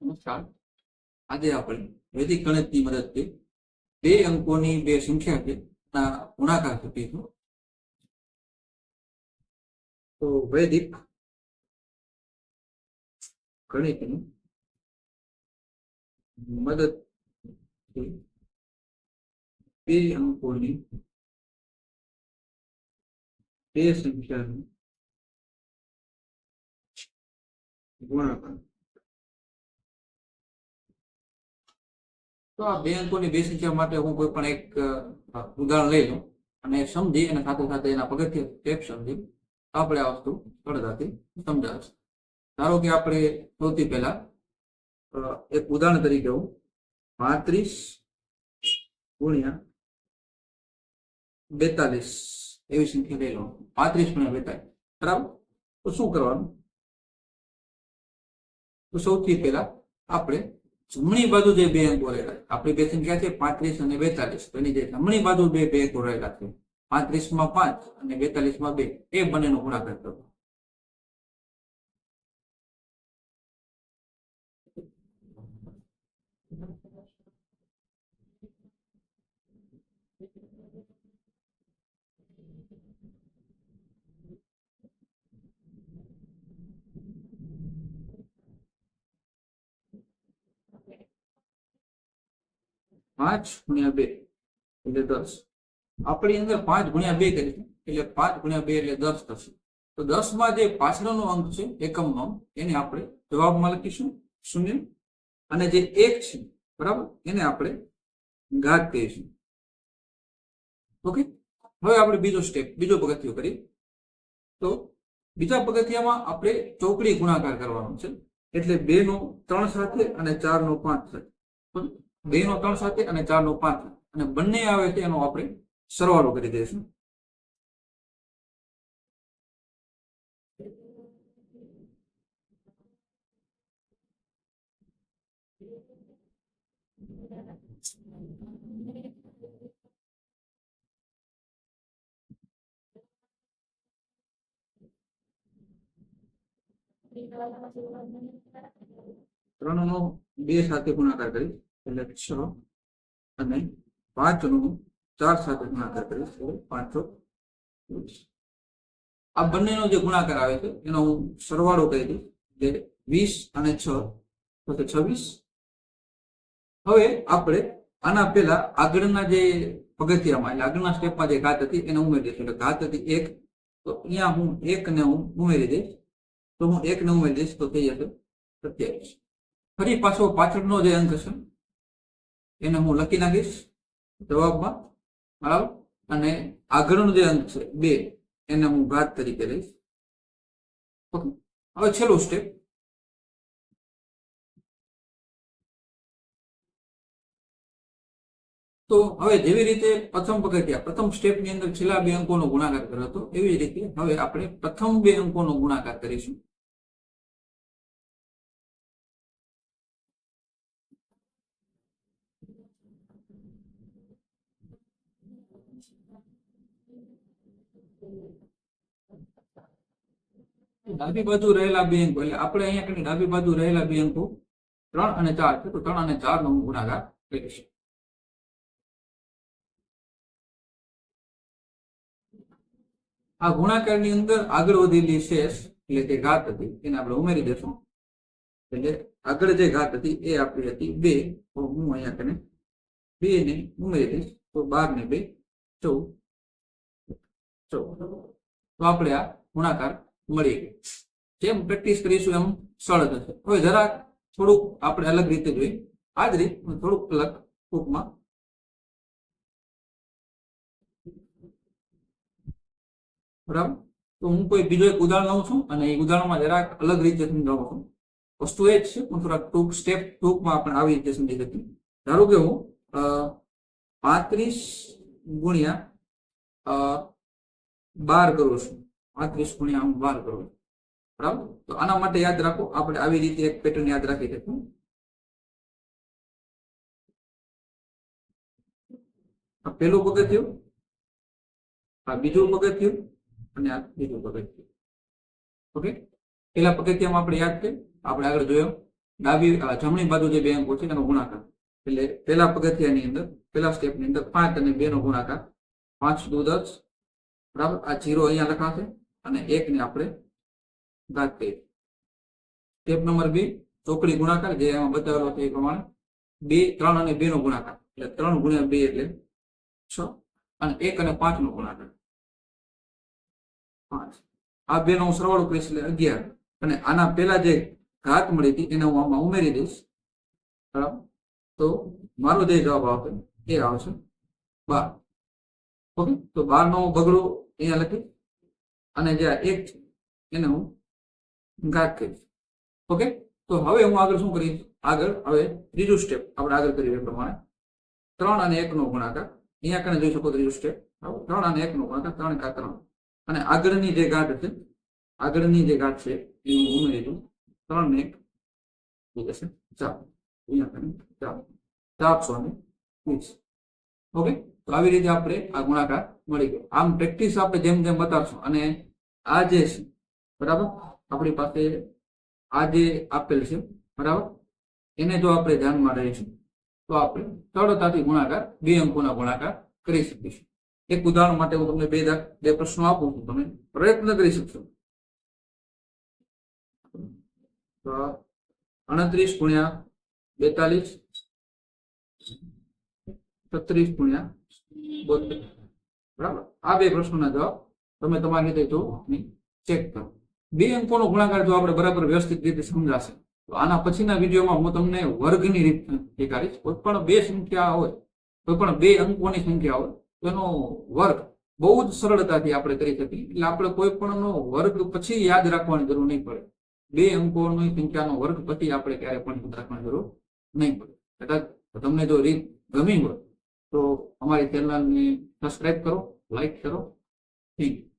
નમસ્કાર આજે આપણે વૈદિક ગણિતની મદદથી બે અંકોની બે સંખ્યા છે ના ગુણાકાર શીખીશું તો વૈદિક ગણિતની મદદથી બે અંકોની બે સંખ્યાનું ગુણાકાર. તો આ બે અંકોની બે સંખ્યા માટે હું કોઈ પણ એક ઉદાહરણ લઈ લઉં અને સમજી અને સાથે સાથે એના પગથિયા સ્ટેપ સમજી. આપણે આ વસ્તુ સરળતાથી સમજાવશે ધારો કે આપણે સૌથી પહેલા એક ઉદાહરણ તરીકે હું પાંત્રીસ ગુણ્યા બેતાલીસ એવી સંખ્યા લઈ લઉં. પાંત્રીસ ગુણ્યા બેતાલીસ. બરાબર? તો શું કરવાનું? તો સૌથી પહેલા આપણે જમણી બાજુ જે બે અંકો રહેલા છે, આપણી બે સંખ્યા છે? પાંત્રીસ અને બેતાલીસ. તો એની જે જમણી બાજુ બે બે અંકો રહેલા છે પાંત્રીસમાં પાંચ અને બેતાલીસમાં બે, એ બંનેનો ગુણાકાર કરો. પાંચ ગુણ્યા બે એટલે દસ. આપણી અંદર પાંચ ગુણ્યા બે કરી એટલે પાંચ ગુણ્યા બે એટલે દસ થશે. તો દસમાં જે પાછળનો અંક છે, એકમનો, એને આપણે જવાબમાં લખીશું શૂન્ય. અને જે એક છે, બરાબર, એને આપણે ઘાત કહીશું. ઓકે? હવે આપણે બીજો સ્ટેપ બીજો પગથિયો કરીએ. તો બીજા પગથિયામાં આપણે ચોકડી ગુણાકાર કરવાનો છે, એટલે બે નો ત્રણ સાથે અને ચાર નો પાંચ સાથે? બે નો ત્રણ સાથે અને ચાર નો પાંચ અને બંને આવે છે એનો આપણે સરવાળો કરી દઈશું. ત્રણ નો બે સાથે ગુણાકાર કરી એટલે છ અને પાંચ નો ચાર સાથે ગુણાકાર કરીશ પાંચસો આ બંનેનો જે ગુણાકાર આવે છે, એનો હું સરવાળો કરી દઈશ જે વીસ અને છ. તો છવ્વીસ. હવે આપણે આના પહેલા આગળના જે પગથિયામાં, એટલે આગળના સ્ટેપમાં જે ઘાત હતી, એને ઉમેરી દઈશું. એટલે ઘાત હતી એક. તો અહીંયા હું એક ને હું ઉમેરી દઈશ. તો હું એકને ઉમેરી દઈશ, તો થઈ જશે સત્યાવીસ. ફરી પાછો પાછળનો જે અંક છે એને હું લખી નાખીશ જવાબમાં, બરાબર? અને આગળનો જે અંક છે, બે, એને હું ઘાત તરીકે લઈશ. ઓકે? હવે છેલ્લું સ્ટેપ તો હવે જેવી રીતે પ્રથમ પગથિયા, પ્રથમ સ્ટેપની અંદર છેલ્લા બે અંકોનો ગુણાકાર કર્યો હતો, એવી રીતે હવે આપણે પ્રથમ બે અંકોનો ગુણાકાર કરીશું. ડાબી બાજુ રહેલા બે એટલે આપણે અહીંયા કરીને ડાબી બાજુ રહેલા બે ત્રણ અને ચાર છે, તો ત્રણ અને ચાર નો હું ગુણાકાર કરીશ આ ગુણાકારની અંદર આગળ વધેલી શેષ, એટલે જે ઘાત હતી, એને આપણે ઉમેરી દઈશું એટલે આગળ જે ઘાત હતી, એ આપણી હતી બે, તો હું અહીંયા કને બે ને ઉમેરી દઈશ, તો બાર ને બે, ચૌદ ચૌદ. તો આપણે આ ગુણાકાર મળી ગઈ. જેમ પ્રેક્ટિસ કરીશું એમ સરળ થશે. હવે જરાક થોડુંક આપણે અલગ રીતે જોઈએ. આ જ રીત થોડુંક અલગ ટૂંકમાં બરાબર? તો હું કોઈ બીજો એક ઉદાહરણ લઉં છું અને એ ઉદાહરણમાં જરાક અલગ રીતે સમજાવું છું. વસ્તુ એ જ છે પણ થોડાક ટૂંક સ્ટેપ ટૂંકમાં આપણે આવી રીતે સમજી શકીએ. ધારો કે હું પાંત્રીસ ગુણ્યા બાર કરું છું. પાંત્રીસ ગુણ્યા હું બાર કરું છું. બરાબર? તો આના માટે યાદ રાખો, આપણે આવી રીતે એક પેટર્ન યાદ રાખી શકું આ પહેલું પગથિયું, આ બીજું પગથિયું અને આ બીજું પગથિયું. ઓકે? પેલા પગથિયામાં આપણે યાદ કરીએ, આપણે આગળ જોયો, ડાબી જમણી બાજુ જે બે અંકો છે એનો ગુણાકાર. એટલે પેલા પગથિયાની અંદર પેલા સ્ટેપની અંદર પાંચ અને બે નો ગુણાકાર. પાંચ, દુ, દસ. બરાબર? આ જીરો અહીંયા લખાશે. અને એક ને આપણે ઘાત કરી સ્ટેપ નંબર બે, ચોકડી ગુણાકાર, જે એમાં બતાવેલો હતો એ પ્રમાણે બે, ત્રણ અને બે નો ગુણાકાર. એટલે ત્રણ ગુણ્યા બે એટલે છ અને એક અને પાંચ નો ગુણાકાર. પાંચ. આ બે નો હું સરવાળો કરીશ એટલે અગિયાર. અને આના પેલા જે ઘાત મળી હતી એને હું આમાં ઉમેરી દઈશ. બરાબર? તો મારો જે જવાબ આવશે, એ આવશે બાર. ઓકે? તો બાર નો બગડો અહીંયા લખી અને જે આ એક છે એને હું ઘાત કરીશ. ઓકે? તો હવે હું આગળ શું કરીશ? આગળ હવે ત્રીજું સ્ટેપ આપણે આગળ કરીએ પ્રમાણે. ત્રણ અને એકનો ગુણાકાર. અહીંયા કણે જોઈ શકો ત્રીજું સ્ટેપ ત્રણ અને એકનો ગુણાકાર, ત્રણ કા ત્રણ. અને આગળની જે ગાંઠ છે આગળની જે ગાંઠ છે એ હું ઉમેરી દઉં ત્રણ ને એક. જશે ચાર. અહીંયા કણે ચાર. ચારસો ને વીસ. ઓકે? તો આવી રીતે આપણે આ ગુણાકાર મળી ગયો. આમ પ્રેક્ટિસ આપણે જેમ જેમ બતાવશું અને આ જે છે, બરાબર? આપણી પાસે આ જે આપેલ છે, બરાબર? એને જો આપણે ધ્યાનમાં રહીશું તો આપણે સરળતાથી ગુણાકાર, બે અંકોના ગુણાકાર કરી શકીશું. એક ઉદાહરણ માટે હું તમને બે બે પ્રશ્નો આપું છું. તમે પ્રયત્ન કરી શકશો. અડત્રીસ ગુણ્યા બેતાલીસ, છત્રીસ ગુણ્યા બરાબર? આ બે પ્રશ્નોના જવાબ તમે તમારી રીતે જો ચેક કરો. બે અંકોનો ગુણાકાર જો આપણે બરાબર વ્યવસ્થિત રીતે સમજાશે, તો આના પછીના વિડીયોમાં હું તમને વર્ગની રીત શીખવાડીશ કોઈ પણ બે સંખ્યા હોય, કોઈ પણ બે અંકોની સંખ્યા હોય, તો એનો વર્ગ બહુ જ સરળતાથી આપણે કરી શકીએ. એટલે આપણે કોઈ પણનો વર્ગ પછી યાદ રાખવાની જરૂર નહીં પડે. બે અંકોની સંખ્યાનો વર્ગ પછી આપણે ક્યારે પણ યાદ રાખવાની જરૂર નહીં પડે. કદાચ તમને જો રીત ગમી હોય તો અમારી ચેનલને સબસ્ક્રાઈબ કરો લાઈક કરો. Thank you